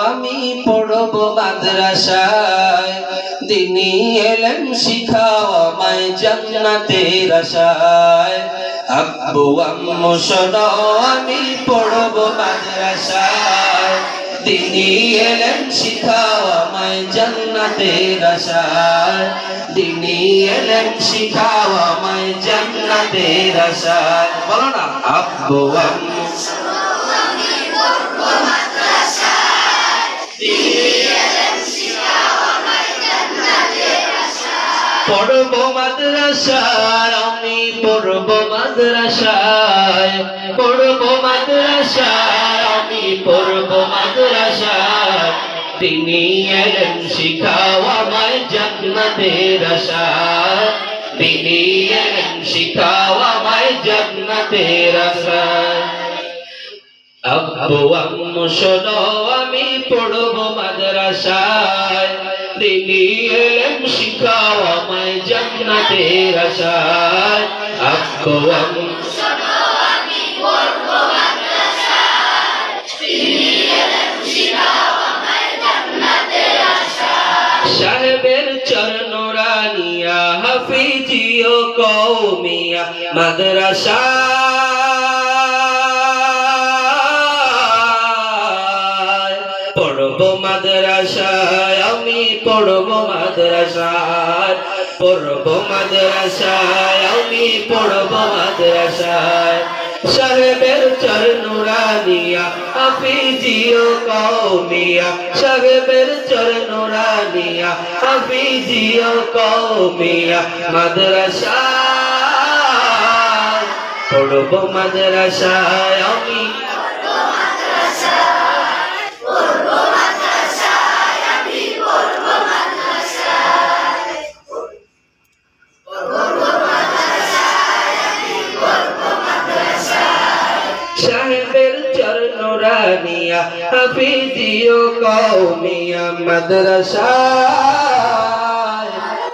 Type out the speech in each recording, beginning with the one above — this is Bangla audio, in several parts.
আমি পড়ব মাদ্রাসায়। দিনী এলেম শিখাও আমায় জান্নাতের আশায়। আব্বু, আম্মু শোনো, আমি পড়ব মাদ্রাসায়। দিনী এলেম শিখাও আমায় জান্নাতের আশায়। দিনী এলেম শিখাও আমায় জান্নাতের আশায়। বলো না। আব্বু, আম্মু পড়ব মাদ্রাসায়, আমি পড়ব মাদ্রাসায় পড়ব মাদ্রাসায়, আমি পড়ব মাদ্রাসায়। তিনি এলেন শিখাও আমায় জান্নাতের আশায়। তিনি এলেন শিখাও আমায় জান্নাতের আশায়। আব্বু আম্মু আমি পড়ব মাদ্রাসায়। এলেম শিখাও আমায় জান্নাতের আশায়। সাহেবের হাফিজিও কৌমিয়া মাদ্রাসা। পড়ব মাদ্রাসায়। আমি পড়ব মাদ্রাসায় পড়ব মাদ্রাসায়, আমি পড়ব মাদ্রাসায়। সাহেবের চরণুরানিয়া হাফিজিও কৌমিয়া সাহেবের চরণুরানিয়া হাফিজিও কৌমিয়া মাদ্রাসায়, পড়ব মাদ্রাসায়, আমি চরণরানিয়া হাফিজিও কৌমিয়া মাদ্রাসায়।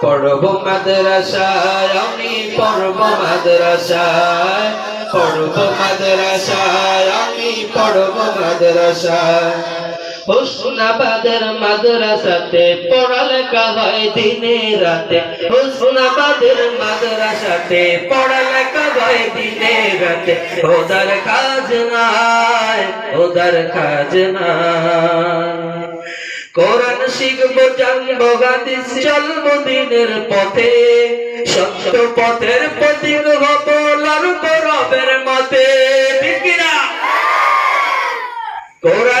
পড়ব মাদ্রাসায় আমি পড়ব মাদ্রাসায়। পড়ব মাদ্রাসায় আমি পড়ব মাদ্রাসায়। হোসনাবাদের মাদ্রাসাতে পড়ালেখা হয় দিনে রাতে। হোসনাবাদের মাদ্রাসাতে পড়ালেখা হয় দিনে রাতে। ওদার কাজ নাই ওদার কাজ নাই। কোরআন শিখব, জানব, হাদিস চলবো দিনের পথে। সত্য পথের প্রতীক হব লড়ব রবের মতে ঠিক না কোরআন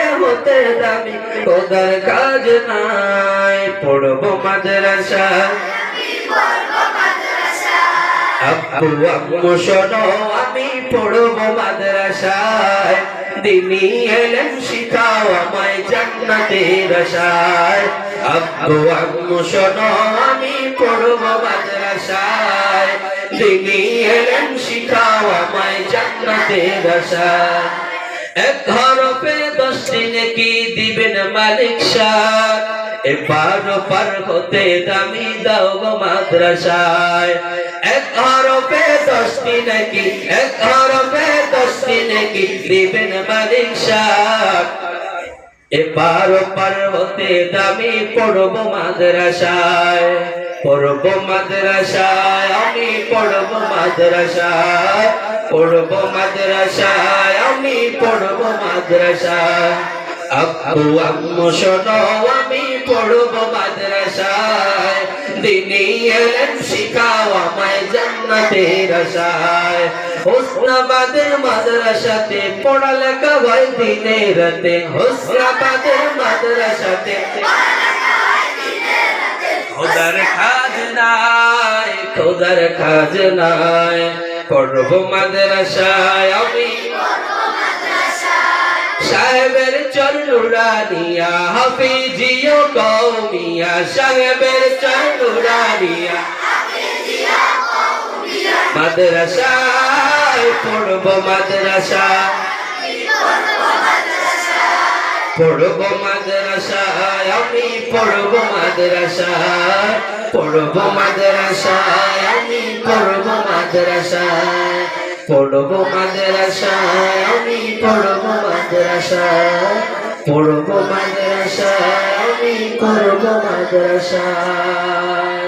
হতে দামি। খোদার কাজ নাই, পড়ব মাদ্রাসা। আমি পড়ব মাদ্রাসায়। দিনী এলেম শিখাও আমায় জান্নাতের আশায়। আব্বু আম্মু শোনো, আমি পড়ব মাদ্রাসায়। দিনী এলেম শিখাও আমায় জান্নাতের আশায়। এক হরফে দশটি নাকি দিবেন মালিক শাহ এবার পার হতে দামি দাও গো মাদ্রাসায়। এক হরফে দশটি নাকি এক হরফে দশটি নাকি দিবেন মালিক শাহ এবার পার হতে দামি পড়ব মাদ্রাসায়। পড়ব মাদ্রাসায়, আমি পড়ব মাদ্রাসায়। পড়ব মাদ্রাসায় আমি পড়ব মাদ্রাসায়। আব্বু আম্মু শোনো আমি পড়ব মাদ্রাসায়। দিনী এলেন শিখাও আমায় জান্নাতের আশায়। হোসনাবাদের মাদ্রাসাতে পড়ালেখা হয় দিনে রাতে। হোসনাবাদের মাদ্রাসাতে খোদার খাজ নাই খোদার খাজ নাই পড়ব মাদ্রাসায় আমি। সাহেবের চরণ নুরানিয়া হাফিজিও কৌমিয়া সাহেবের চাই নুরানিয়া। মাদ্রাসায় পড়ব মাদ্রাসা। পড়ব মাদ্রাসায়, আমি পড়ব মাদ্রাসায় পড়ব মাদ্রাসায়, আমি পড়ব মাদ্রাসায় পড়ব মাদ্রাসায়, আমি পড়ব মাদ্রাসায় পড়ব মাদ্রাসায়, আমি পড়ব মাদ্রাসায়।